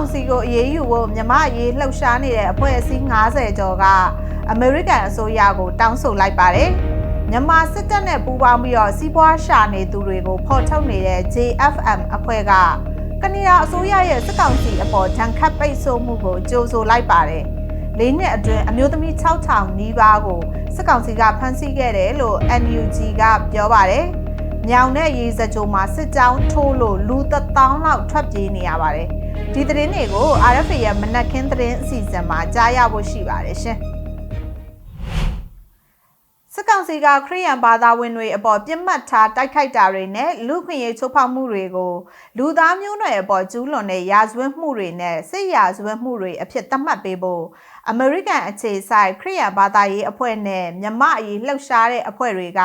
ကောင်စီကိုအရေးယူဖို့မြမအရေးလှုပ်ရှားနေတဲ့အဖွဲ့အစည်း90ကျော်ကအမေရိကန်အစိုးရကိုတောင်းဆိုလိုက်ပါတယ်။မြန်မာစစ်တပ်နဲ့ပူးပေါင်းပြီးတော့စီးပွားရှာနေသူတွေကိုဖော်ထုတ်နေတဲ့ JFM အဖွဲ့ကကနေဒါအစိုးရရဲ့စစ်ကောင်စီအပေါ်ဒဏ်ခတ်ပိတ်ဆို့မှုကိုကြိုဆိုလိုက်ပါတယ်။လေးနှစ်အတွင်းအမျိုးသမီး6000နီးပါးကိုစစ်ကောင်စီကဖမ်းဆီးခဲ့တယ်လို့ NUG ကပြောပါတယ်။မြောင်တဲ့ရေစကြိုမှာစစ်ကြောင်းထိုးလို့လူတစ်သောင်းလောက်ထွက်ပြေးနေရပါတယ်။ ဒီသတင်းတွေကို RFA ရဲ့မနက်ခင်းသတင်းအစီအစဉ်မှာကြားရဖို့ရှိပါတယ်ရှင်။စစ်ကောင်စီကခရီးရန်ဘာသာဝင်တွေအပေါ်ပြစ်မှတ်ထားတိုက်ခိုက်တာတွေနဲ့လူခွင့်ရေးချိုးဖောက်မှုတွေကိုလူသားမျိုးနွယ်အပေါ်ကျူးလွန်တဲ့ရာဇဝတ်မှုတွေနဲ့စစ်ရာဇဝတ်မှုတွေအဖြစ်သတ်မှတ်ပေးဖို့အမေရိကန်အခြေစိုက်ခရီးရန်ဘာသာရေးအဖွဲ့နဲ့မြမအရေးလှုပ်ရှားတဲ့အဖွဲ့တွေက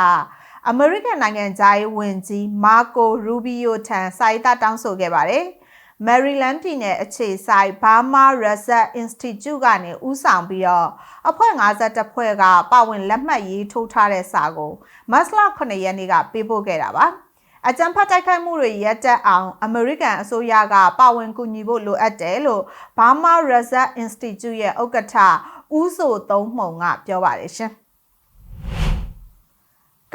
အမေရိကန်နိုင်ငံသားရေးဝန်ကြီးမာကိုရူဘီယိုထံစာရေးသားတောင်းဆိုခဲ့ပါတယ်။ Maryland ပြည်နယ်အခြေစိုက် Burma Research Institute ကနေဦးဆောင်ပြီးတော့အဖွဲ့52ဖွဲ့ကပါဝင်လက်မှတ်ရေးထိုးထားတဲ့စာကိုမတ်လ9ရက်နေ့ကပေးပို့ခဲ့တာပါအကြံဖတ်တိုက်ခိုက်မှုတွေရပ်တန့်အောင်အမေရိကန်အစိုးရကပါဝင်ကူညီဖို့လိုအပ်တယ်လို့ Burma Research Institute ရဲ့ဥက္ကဋ္ဌဦးဆိုသုံးမှုံကပြောပါတယ်ရှင်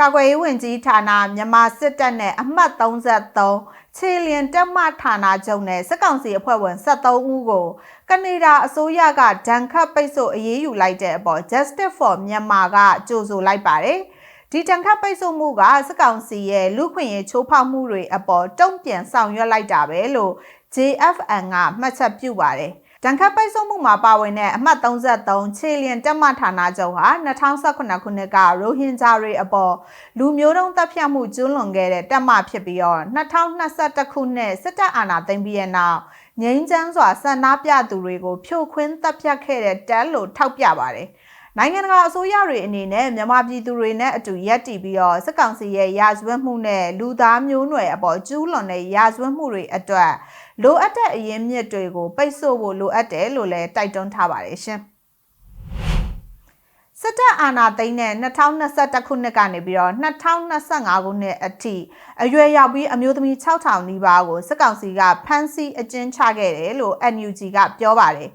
ကာကွယ်ရေးဝန်ကြီးဌာနမြန်မာစစ်တပ်နဲ့အမှတ်33ခြေလျင်တက်မဌာနချုပ်နဲ့စစ်ကောင်စီအဖွဲ့ဝင်73ဦးကိုကနေဒါအစိုးရကဒဏ်ခတ်ပိတ်ဆို့အရေးယူလိုက်တဲ့အပေါ် Justice for Myanmar ကကြိုဆိုလိုက်ပါတယ်။ဒီတန်ခတ်ပိတ်ဆို့မှုကစစ်ကောင်စီရဲ့လူခွင့်ရေးချိုးဖောက်မှုတွေအပေါ်တုံ့ပြန်ဆောင်ရွက်လိုက်တာပဲလို့ JFN ကမှတ်ချက်ပြုပါတယ်။ တန်ခတ်ပိတ်ဆို့မှုမှာပါဝင်တဲ့အမှတ်33ခြေလျင်တက်မဌာနချုပ်ဟာ2018ခုနှစ်ကရိုဟင်ဂျာတွေအပေါ်လူမျိုးတုံးတပ်ဖြတ်မှုကျူးလွန်ခဲ့တဲ့တက်မဖြစ်ပြီးတော့2021ခုနှစ်စစ်တပ်အာဏာသိမ်းပြီးတဲ့နောက်ငြိမ်းချမ်းစွာဆန္ဒပြသူတွေကိုဖြိုခွင်းတပ်ဖြတ်ခဲ့တဲ့တက်လို့ထောက်ပြပါတယ်။နိုင်ငံတကာအစိုးရတွေအနေနဲ့မြန်မာပြည်သူတွေနဲ့အတူရပ်တည်ပြီးတော့စစ်ကောင်စီရဲ့ရာဇဝတ်မှုနဲ့လူသားမျိုးနွယ်အပေါ်ကျူးလွန်တဲ့ရာဇဝတ်မှုတွေအတွက် လိုအပ်တဲ့အရင်းမြစ်တွေကိုပိတ်ဆို့ဖို့လိုအပ်တယ်လို့လည်းတိုက်တွန်းထားပါတယ်ရှင်စစ်တပ်အာဏာသိမ်းတဲ့2021ခုနှစ်ကနေပြီးတော့2025ခုနှစ်အထိအရွယ်ရောက်ပြီးအမျိုးသမီး6000နီးပါးကိုစစ်ကောင်စီကဖမ်းဆီးအကျဉ်းချခဲ့တယ်လို့ NUG ကပြောပါတယ်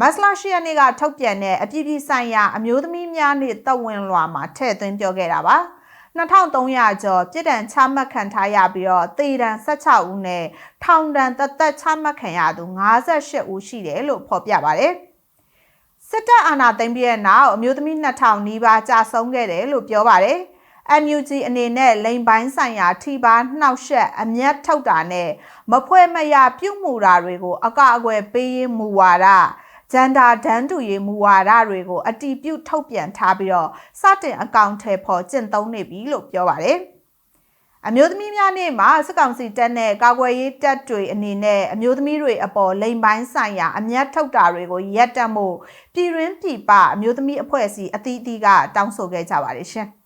မတ်လ10ရက်နေ့ကထုတ်ပြန်တဲ့အပြည်ပြည်ဆိုင်ရာအမျိုးသမီးများနေ့တပ်ဝင်လွှာမှာထည့်သွင်းပြောခဲ့တာပါ။ 2300ကျော်ပြည်တံချမှတ်ခံထားရပြီးတော့တေတံ16ဦးနဲ့ထောင်ဒဏ်သက်သက်ချမှတ်ခံရသူ58ဦးရှိတယ်လို့ဖော်ပြပါတယ်။စစ်တပ်အာဏာသိမ်းပြီးတဲ့နောက်အမျိုးသမီး2000နီးပါးကြာဆုံးခဲ့တယ်လို့ပြောပါတယ်။ NUG အနေနဲ့လိန်ပိုင်းဆိုင်ရာထိပါနှောက်ယှက်အမျက်ထုတ်တာနဲ့မဖွဲမရပြုမှုတာတွေကို အကအကွယ်ပေးရေးမူဝါဒ ဂျန်ဒါဒန်းတူရေးမူဝါဒတွေကိုအတီးပြုတ်ထုတ်ပြန်ထားပြီးတော့စတင်အကောင့်ထဲပေါ်ကျင့်သုံးနေပြီလို့ပြောပါတယ်။အမျိုးသမီးများနေ့မှာစစ်ကောင်စီတပ်နဲ့ကာကွယ်ရေးတပ်တွေအနေနဲ့အမျိုးသမီးတွေအပေါ်လိမ်ပိုင်းဆိုင်ရာအမျက်ထုတ်တာတွေကိုရပ်တန့်ဖို့ပြည်ရင်းပြည်ပအမျိုးသမီးအဖွဲ့အစည်းအသီးသီးကတောင်းဆိုခဲ့ကြပါတယ်ရှင်။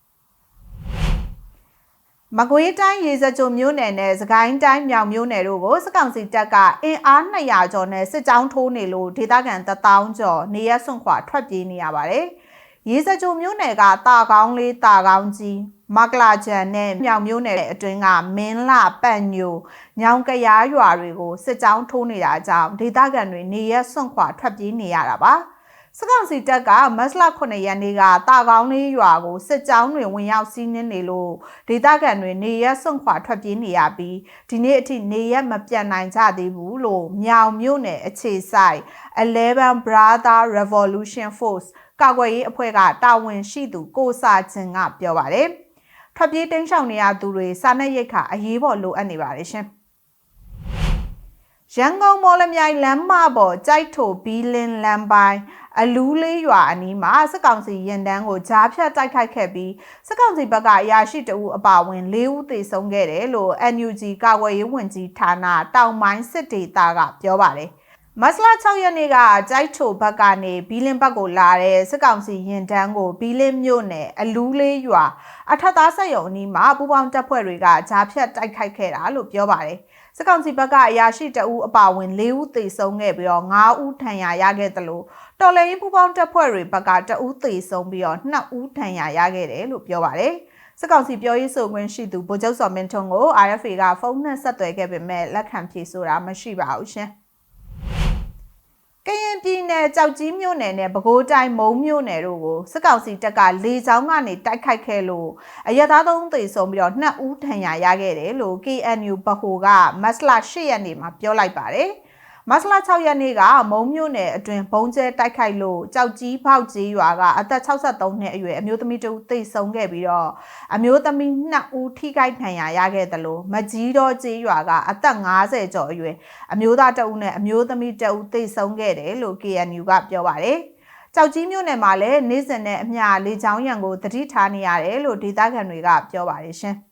မကွေးတိုင်းရေစကြိုမြို့နယ်နဲ့စကိုင်းတိုင်းမြောင်မြို့နယ်တို့ကိုစစ်ကောင်စီတပ်ကအင်အား200ကျော်နဲ့စစ်ကြောင်းထိုးနေလို့ဒေသခံ1000ကျော်နေရဆွန့်ခွာထွက်ပြေးနေရပါတယ်။ရေစကြိုမြို့နယ်ကတာကောင်းလေးတာကောင်းကြီးမကလာချန်နဲ့မြောင်မြို့နယ်အတွင်းကမင်းလာပတ်ညိုညောင်ကရားရွာတွေကိုစစ်ကြောင်းထိုးနေတာကြောင့်ဒေသခံတွေနေရဆွန့်ခွာထွက်ပြေးနေရတာပါ။စ စ်ကောင်စီတပ်ကမတ်လ9ရက်နေ့ကတာကောင်းလေးရွာကိုစစ်ကြောင်းတွေဝင်ရောက်စီးနင်းနေလို့ဒေသခံတွေနေရက်စွန့်ခွာထွက်ပြေးနေရပြီးဒီနေ့အထိနေရက်မပြတ်နိုင်ကြသေးဘူးလို့မြောင်မြို့နယ်အခြေစိုက်11 Brother Revolution Force ကာကွယ်ရေးအဖွဲ့ကတာဝန်ရှိသူကိုစာချင်းကပြောပါတယ်။ထွက်ပြေးတိမ်းရှောင်နေရသူတွေစာနယ်ရိတ်ခါအရေးပေါ်လိုအပ်နေပါတယ်ရှင်။ ရန်ကုန်မော်လမြိုင်လမ်းမပေါ်ကြိုက်ထိုဘီလင်းလမ်းပိုင်းအလူးလေးရွာအနီးမှာစစ်ကောင်စီရင်တန်းကိုကြားဖြတ်တိုက်ခိုက်ခဲ့ပြီးစစ်ကောင်စီဘက်ကအရာရှိတအူအပါဝင်၄ဦးသေဆုံးခဲ့တယ်လို့ NUG ကာကွယ်ရေးဝန်ကြီးဌာနတောင်ပိုင်းစစ်ဒေသကပြောပါတယ်မတ်လ6ရက်နေ့ကကြိုက်ထိုဘက်ကနေဘီလင်းဘက်ကိုလာတဲ့စစ်ကောင်စီရင်တန်းကိုဘီလင်းမြို့နယ်အလူးလေးရွာအထက်သားဆက်ယုံအနီးမှာပူပေါင်းတပ်ဖွဲ့တွေကကြားဖြတ်တိုက်ခိုက်ခဲ့တာလို့ပြောပါတယ်။ စစ်ကောင်စီဘက်ကအရာရှိတအူးအပါဝင်၄ဦးသေဆုံးခဲ့ပြီးတော့၅ဦးထဏ်ရာရခဲ့တယ်လို့တော်လှန်ရေးပူးပေါင်းတပ်ဖွဲ့တွေဘက်ကတအူးသေဆုံးပြီးတော့2ဦးထဏ်ရာရခဲ့တယ်လို့ပြောပါတယ်စစ်ကောင်စီပြောရေးဆိုခွင့်ရှိသူဗိုလ်ချုပ်စော်မင်းထွန်းကို RFA ကဖုန်းနဲ့ဆက်သွယ်ခဲ့ပေမဲ့လက်ခံဖြေဆိုတာမရှိပါဘူးရှင်။ကရင်ပြည် နယ်ကြောက်ကြီးမြို့နယ်နဲ့ပဲခူးတိုင်းမုံမြို့နယ်တို့ကိုစစ်ကောင်စီတပ်ကလေကြောင်းကနေတိုက်ခိုက်ခဲ့လို့အရသားသုံးသေဆုံးပြီးတော့နှစ်ဦးထဏ်ရာရခဲ့တယ်လို့ KNU ဗဟိုကမတ်လ8ရက်နေ့မှာပြောလိုက်ပါတယ်။ မတ်လ6ရက်နေ့ကမုံမြို့နယ်အတွင်းဘုံကျဲတိုက်ခိုက်လို့ကြောက်ကြီးဖောက်ကြီးရွာကအသက်63နှစ်အရွယ်အမျိုးသမီးတဦးသေဆုံးခဲ့ပြီးတော့အမျိုးသမီး2ဦးထိခိုက်ဒဏ်ရာရခဲ့တယ်လို့မကြီးတော်ကြီးရွာကအသက်50ကျော်အရွယ်အမျိုးသားတဦးနဲ့အမျိုးသမီးတဦးသေဆုံးခဲ့တယ်လို့ KNU ကပြောပါတယ်ကြောက်ကြီးမြို့နယ်မှာလည်းနေ့စဉ်နဲ့အမျှလေချောင်းရံကိုတတိထားနေရတယ်လို့ဒေသခံတွေကပြောပါတယ်ရှင်။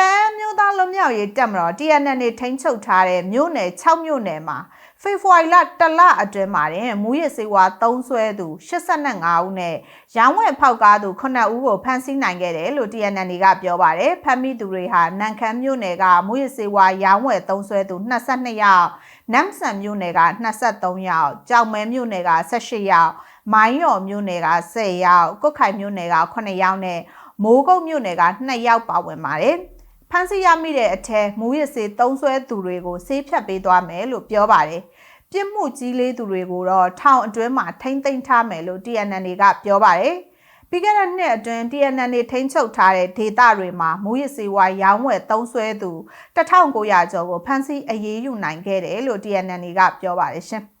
တန်းမျိုးသားလွတ်မြောက်ရေးတပ်မတော် TNN နေထိန်းချုပ်ထားတဲ့မြို့နယ်6မြို့နယ်မှာဖေဖော်ဝါရီလတလအတွင်းမှာတင်မူရစေဝါသုံးဆွဲသူ85ဦးနဲ့ရောင်းဝယ်ဖောက်ကားသူ9ဦးကိုဖမ်းဆီးနိုင်ခဲ့တယ်လို့ TNN ကပြောပါတယ်ဖမ်းမိသူတွေဟာနန်ခမ်းမြို့နယ်ကမူရစေဝါရောင်းဝယ်သုံးဆွဲသူ22ယောက်နမ်ဆန်မြို့နယ်က23ယောက်ကြောင်မဲမြို့နယ်က18ယောက်မိုင်းရော်မြို့နယ်က10ယောက်ကုတ်ခိုင်မြို့နယ်က9ယောက်နဲ့မိုးကုတ်မြို့နယ်က2ယောက်ပါဝင်ပါတယ်။ ဖမ်းဆီးရမိတဲ့အထက်မူရစေသုံးဆွဲသူတွေကိုဆေးဖြတ်ပေးသွားမယ်လို့ပြောပါတယ်။ပြစ်မှုကြီးလေးသူတွေကိုတော့ထောင်အတွင်းမှာထိမ့်သိမ်းထားမယ်လို့ TNN ကပြောပါတယ်။ပြီးခဲ့တဲ့နှစ်အတွင်း TNN ထိန်းချုပ်ထားတဲ့ဒေသတွေမှာမူရစေဝါရောင်းဝယ်သုံးဆွဲသူ1900ကျော်ကိုဖမ်းဆီးအရေးယူနိုင်ခဲ့တယ်လို့ TNN ကပြောပါတယ်ရှင်။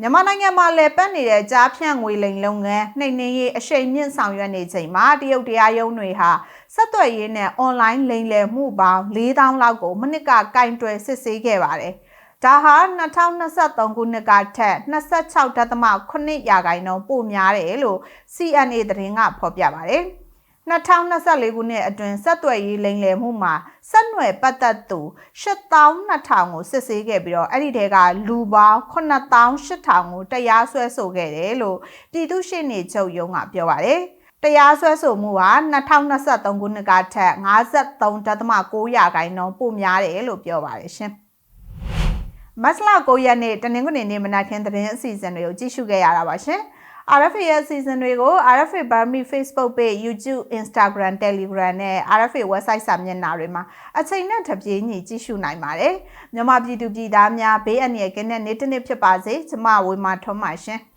မြန်မာနိုင်ငံမှာလည်းပတ်နေတဲ့ကြားဖြန့်ငွေလိမ်လုပ်ငန်းနှိမ်နင်းရေးအရှိန်မြင့်ဆောင်ရွက်နေချိန်မှာတရုတ်တရားရုံးတွေဟာဆက်သွယ်ရေးနဲ့အွန်လိုင်းလိမ်လည်မှုပေါင်း4000လောက်ကိုမနစ်ကကင်တွယ်စစ်ဆေးခဲ့ပါတယ်။ဒါဟာ2023ခုနှစ်ကထက်26.8ရာခိုင်နှုန်းပိုများတယ်လို့ CNA သတင်းကဖော်ပြပါတယ်။ 2024ခုနှစ်အတွင်းဆက်သွယ်ရေးလိမ်လည်မှုမှာဆက်နွယ်ပတ်သက်သူ8200ကိုစစ်ဆေးခဲ့ပြီးတော့အဲ့ဒီတဲကလူပေါင်း9800ကိုတရားစွဲဆိုခဲ့တယ်လို့ပြည်သူ့ရှေ့နေချုပ်ရုံးကပြောပါတယ်တရားစွဲဆိုမှုဟာ2023ခုနှစ်ကထက်53.9ရာခိုင်နှုန်းပိုများတယ်လို့ပြောပါတယ်ရှင်မတ်လ9ရက်နေ့တနင်္ဂနွေနေ့မနက်ခင်းသတင်းအစီအစဉ်တွေကိုကြည့်ရှုခဲ့ရတာပါရှင်။ RFA ရဲ့ season တွေကို RFA Burmese Facebook page YouTube Instagram Telegram နဲ့ RFA website စာမျက်နှာတွေမှာအချိန်နဲ့တပြေးညီကြည့်ရှုနိုင်ပါတယ်။မြန်မာပြည်သူပြည်သားများဘေးအန္တရာယ်ကင်းတဲ့နေ့တစ်နေ့ဖြစ်ပါစေ။ကျွန်မဝေမာထွန်းပါရှင်။